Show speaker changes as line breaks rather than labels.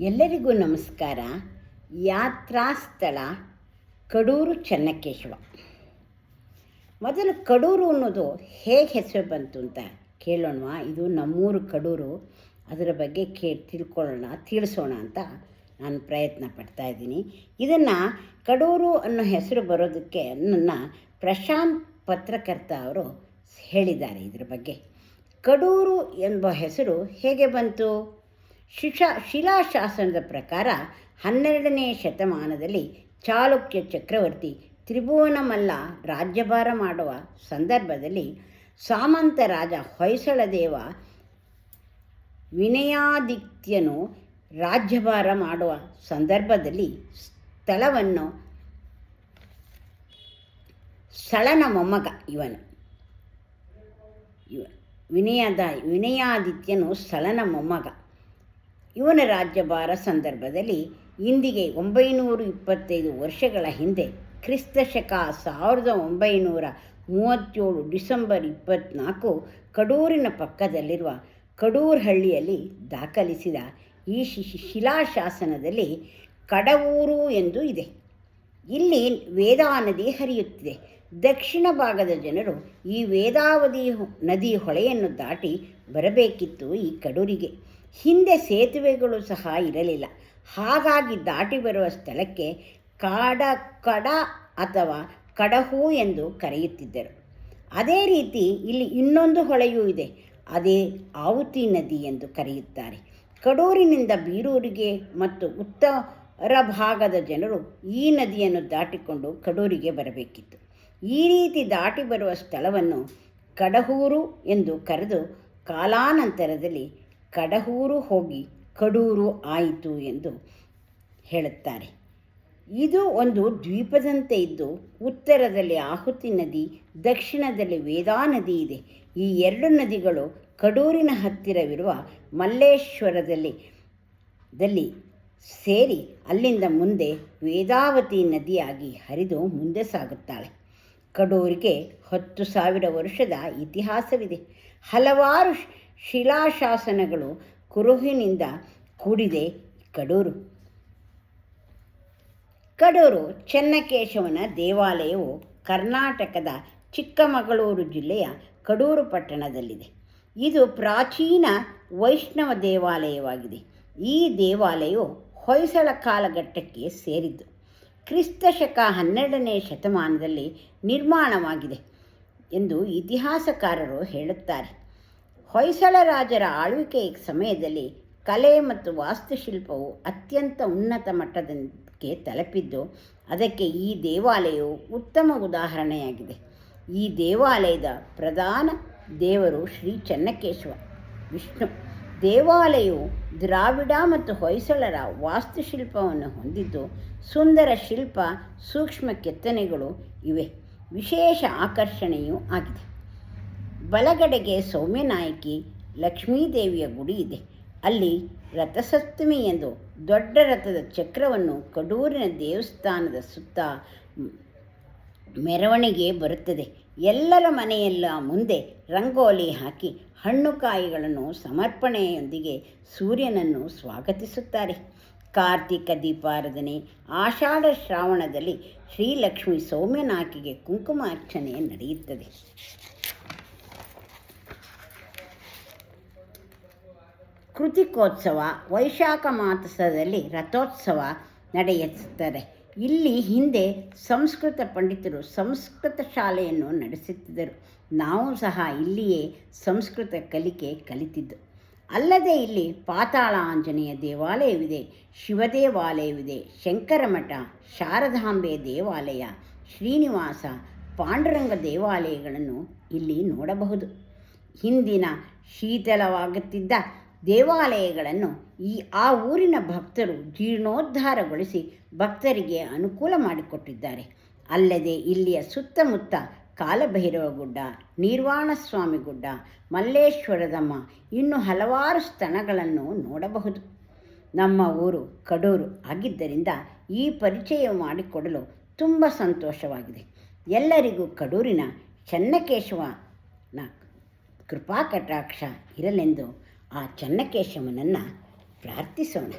ಎಲ್ಲರಿಗೂ ನಮಸ್ಕಾರ. ಯಾತ್ರಾ ಸ್ಥಳ ಕಡೂರು ಚೆನ್ನಕೇಶವ. ಮೊದಲು ಕಡೂರು ಅನ್ನೋದು ಹೇಗೆ ಹೆಸರು ಬಂತು ಅಂತ ಕೇಳೋಣವಾ. ಇದು ನಮ್ಮೂರು ಕಡೂರು. ಅದರ ಬಗ್ಗೆ ಕೇ, ತಿಳ್ಕೊಳ್ಳೋಣ, ತಿಳಿಸೋಣ ಅಂತ ನಾನು ಪ್ರಯತ್ನ ಪಡ್ತಾ ಇದ್ದೀನಿ. ಇದನ್ನು ಕಡೂರು ಅನ್ನೋ ಹೆಸರು ಬರೋದಕ್ಕೆ ನನ್ನ ಪ್ರಶಾಂತ್ ಪತ್ರಕರ್ತ ಅವರು ಹೇಳಿದ್ದಾರೆ ಇದ್ರ ಬಗ್ಗೆ. ಕಡೂರು ಎಂಬ ಹೆಸರು ಹೇಗೆ ಬಂತು? ಶಿಶಾ ಶಿಲಾಶಾಸನದ ಪ್ರಕಾರ ಹನ್ನೆರಡನೇ ಶತಮಾನದಲ್ಲಿ ಚಾಲುಕ್ಯ ಚಕ್ರವರ್ತಿ ತ್ರಿಭುವನಮಲ್ಲ ರಾಜ್ಯಭಾರ ಮಾಡುವ ಸಂದರ್ಭದಲ್ಲಿ ಸಾಮಂತ ರಾಜ ಹೊಯ್ಸಳದೇವ ವಿನಯಾದಿತ್ಯನು ರಾಜ್ಯಭಾರ ಮಾಡುವ ಸಂದರ್ಭದಲ್ಲಿ ಸ್ಥಳವನ್ನು ಸಳನ ಮೊಮ್ಮಗ ಇವನು. ಇವ ವಿನಯದ ವಿನಯಾದಿತ್ಯನು ಸಳನ ಮೊಮ್ಮಗ. ಇವನ ರಾಜ್ಯಭಾರ ಸಂದರ್ಭದಲ್ಲಿ ಇಂದಿಗೆ ಒಂಬೈನೂರು ಇಪ್ಪತ್ತೈದು ವರ್ಷಗಳ ಹಿಂದೆ ಕ್ರಿಸ್ತ ಶಕ ಸಾವಿರದ ಒಂಬೈನೂರ ಮೂವತ್ತೇಳು ಡಿಸೆಂಬರ್ ಇಪ್ಪತ್ತ್ನಾಲ್ಕು ಕಡೂರಿನ ಪಕ್ಕದಲ್ಲಿರುವ ಕಡೂರಹಳ್ಳಿಯಲ್ಲಿ ದಾಖಲಿಸಿದ ಈ ಶಿಲಾಶಾಸನದಲ್ಲಿ ಕಡವೂರು ಎಂದು ಇದೆ. ಇಲ್ಲಿ ವೇದಾ ನದಿ ಹರಿಯುತ್ತಿದೆ. ದಕ್ಷಿಣ ಭಾಗದ ಜನರು ಈ ವೇದಾವಧಿ ನದಿ ಹೊಳೆಯನ್ನು ದಾಟಿ ಬರಬೇಕಿತ್ತು ಈ ಕಡೂರಿಗೆ. ಹಿಂದೆ ಸೇತುವೆಗಳು ಸಹ ಇರಲಿಲ್ಲ. ಹಾಗಾಗಿ ದಾಟಿ ಬರುವ ಸ್ಥಳಕ್ಕೆ ಕಾಡ ಕಡ ಅಥವಾ ಕಡಹು ಎಂದು ಕರೆಯುತ್ತಿದ್ದರು. ಅದೇ ರೀತಿ ಇಲ್ಲಿ ಇನ್ನೊಂದು ಹೊಳೆಯೂ ಇದೆ. ಅದೇ ಆವುತಿ ನದಿ ಎಂದು ಕರೆಯುತ್ತಾರೆ. ಕಡೂರಿನಿಂದ ಬೀರೂರಿಗೆ ಮತ್ತು ಉತ್ತರ ಭಾಗದ ಜನರು ಈ ನದಿಯನ್ನು ದಾಟಿಕೊಂಡು ಕಡೂರಿಗೆ ಬರಬೇಕಿತ್ತು. ಈ ರೀತಿ ದಾಟಿ ಬರುವ ಸ್ಥಳವನ್ನು ಕಡಹೂರು ಎಂದು ಕರೆದು ಕಾಲಾನಂತರದಲ್ಲಿ ಕಡಹೂರು ಹೋಗಿ ಕಡೂರು ಆಯಿತು ಎಂದು ಹೇಳುತ್ತಾರೆ. ಇದು ಒಂದು ದ್ವೀಪದಂತೆ ಇದ್ದು ಉತ್ತರದಲ್ಲಿ ಆಹುತಿ ನದಿ, ದಕ್ಷಿಣದಲ್ಲಿ ವೇದಾ ನದಿ ಇದೆ. ಈ ಎರಡು ನದಿಗಳು ಕಡೂರಿನ ಹತ್ತಿರವಿರುವ ಮಲ್ಲೇಶ್ವರದಲ್ಲಿ ದಲ್ಲಿ ಸೇರಿ ಅಲ್ಲಿಂದ ಮುಂದೆ ವೇದಾವತಿ ನದಿಯಾಗಿ ಹರಿದು ಮುಂದೆ ಸಾಗುತ್ತಾಳೆ. ಕಡೂರಿಗೆ ಹತ್ತು ಸಾವಿರ ವರ್ಷದ ಇತಿಹಾಸವಿದೆ. ಹಲವಾರು ಶಿಲಾಶಾಸನಗಳು ಕುರುಹಿನಿಂದ ಕೂಡಿದೆ ಕಡೂರು. ಕಡೂರು ಚೆನ್ನಕೇಶವನ ದೇವಾಲಯವು ಕರ್ನಾಟಕದ ಚಿಕ್ಕಮಗಳೂರು ಜಿಲ್ಲೆಯ ಕಡೂರು ಪಟ್ಟಣದಲ್ಲಿದೆ. ಇದು ಪ್ರಾಚೀನ ವೈಷ್ಣವ ದೇವಾಲಯವಾಗಿದೆ. ಈ ದೇವಾಲಯವು ಹೊಯ್ಸಳ ಕಾಲಘಟ್ಟಕ್ಕೆ ಸೇರಿದ್ದು, ಕ್ರಿಸ್ತ ಶಕ ಹನ್ನೆರಡನೇ ಶತಮಾನದಲ್ಲಿ ನಿರ್ಮಾಣವಾಗಿದೆ ಎಂದು ಇತಿಹಾಸಕಾರರು ಹೇಳುತ್ತಾರೆ. ಹೊಯ್ಸಳ ರಾಜರ ಆಳ್ವಿಕೆಯ ಸಮಯದಲ್ಲಿ ಕಲೆ ಮತ್ತು ವಾಸ್ತುಶಿಲ್ಪವು ಅತ್ಯಂತ ಉನ್ನತ ಮಟ್ಟದಕ್ಕೆ ತಲುಪಿದ್ದು, ಅದಕ್ಕೆ ಈ ದೇವಾಲಯವು ಉತ್ತಮ ಉದಾಹರಣೆಯಾಗಿದೆ. ಈ ದೇವಾಲಯದ ಪ್ರಧಾನ ದೇವರು ಶ್ರೀ ಚೆನ್ನಕೇಶವ. ವಿಷ್ಣು, ದೇವಾಲಯವು ದ್ರಾವಿಡ ಮತ್ತು ಹೊಯ್ಸಳರ ವಾಸ್ತುಶಿಲ್ಪವನ್ನು ಹೊಂದಿದ್ದು, ಸುಂದರ ಶಿಲ್ಪ, ಸೂಕ್ಷ್ಮ ಕೆತ್ತನೆಗಳು ಇವೆ. ವಿಶೇಷ ಆಕರ್ಷಣೆಯೂ ಆಗಿದೆ. ಬಲಗಡೆಗೆ ಸೌಮ್ಯನಾಯಕಿ ಲಕ್ಷ್ಮೀದೇವಿಯ ಗುಡಿ ಇದೆ. ಅಲ್ಲಿ ರಥಸಪ್ತಮಿ ಎಂದು ದೊಡ್ಡ ರಥದ ಚಕ್ರವನ್ನು ಕಡೂರಿನ ದೇವಸ್ಥಾನದ ಸುತ್ತ ಮೆರವಣಿಗೆ ಬರುತ್ತದೆ. ಎಲ್ಲರ ಮನೆಯೆಲ್ಲ ಮುಂದೆ ರಂಗೋಲಿ ಹಾಕಿ ಹಣ್ಣು ಕಾಯಿಗಳನ್ನು ಸಮರ್ಪಣೆಯೊಂದಿಗೆ ಸೂರ್ಯನನ್ನು ಸ್ವಾಗತಿಸುತ್ತಾರೆ. ಕಾರ್ತಿಕ ದೀಪಾರಾಧನೆ ಆಷಾಢ ಶ್ರಾವಣದಲ್ಲಿ ಶ್ರೀಲಕ್ಷ್ಮಿ ಸೌಮ್ಯನಾಕಿಗೆ ಕುಂಕುಮಾರ್ಚನೆ ನಡೆಯುತ್ತದೆ. ಕೃತಿಕೋತ್ಸವ ವೈಶಾಖ ಮಾಸದಲ್ಲಿ ರಥೋತ್ಸವ ನಡೆಯುತ್ತದೆ. ಇಲ್ಲಿ ಹಿಂದೆ ಸಂಸ್ಕೃತ ಪಂಡಿತರು ಸಂಸ್ಕೃತ ಶಾಲೆಯನ್ನು ನಡೆಸುತ್ತಿದ್ದರು. ನಾವು ಸಹ ಇಲ್ಲಿಯೇ ಸಂಸ್ಕೃತ ಕಲಿಕೆ ಕಲಿತಿದ್ದು. ಅಲ್ಲದೆ ಇಲ್ಲಿ ಪಾತಾಳ ಆಂಜನೇಯ ದೇವಾಲಯವಿದೆ, ಶಿವದೇವಾಲಯವಿದೆ, ಶಂಕರಮಠ ಶಂಕರ ಶಾರದಾಂಬೆ ದೇವಾಲಯ, ಶ್ರೀನಿವಾಸ, ಪಾಂಡುರಂಗ ದೇವಾಲಯಗಳನ್ನು ಇಲ್ಲಿ ನೋಡಬಹುದು. ಹಿಂದಿನ ಶೀತಲವಾಗುತ್ತಿದ್ದ ದೇವಾಲಯಗಳನ್ನು ಈ ಆ ಊರಿನ ಭಕ್ತರು ಜೀರ್ಣೋದ್ಧಾರಗೊಳಿಸಿ ಭಕ್ತರಿಗೆ ಅನುಕೂಲ ಮಾಡಿಕೊಟ್ಟಿದ್ದಾರೆ. ಅಲ್ಲದೆ ಇಲ್ಲಿಯ ಸುತ್ತಮುತ್ತ ಕಾಲಭೈರವ ಗುಡ್ಡ ನಿರ್ವಾಣ ಸ್ವಾಮಿ ಗುಡ್ಡ ಮಲ್ಲೇಶ್ವರದಮ್ಮ ಇನ್ನು ಹಲವಾರು ಸ್ಥಳಗಳನ್ನು ನೋಡಬಹುದು. ನಮ್ಮ ಊರು ಕಡೂರು ಆಗಿದ್ದರಿಂದ ಈ ಪರಿಚಯ ಮಾಡಿಕೊಡಲು ತುಂಬ ಸಂತೋಷವಾಗಿದೆ. ಎಲ್ಲರಿಗೂ ಕಡೂರಿನ ಚನ್ನಕೇಶವನ ಕೃಪಾ ಕಟಾಕ್ಷ ಇರಲೆಂದು ಆ ಚನ್ನಕೇಶವನನ್ನು ಪ್ರಾರ್ಥಿಸೋಣ.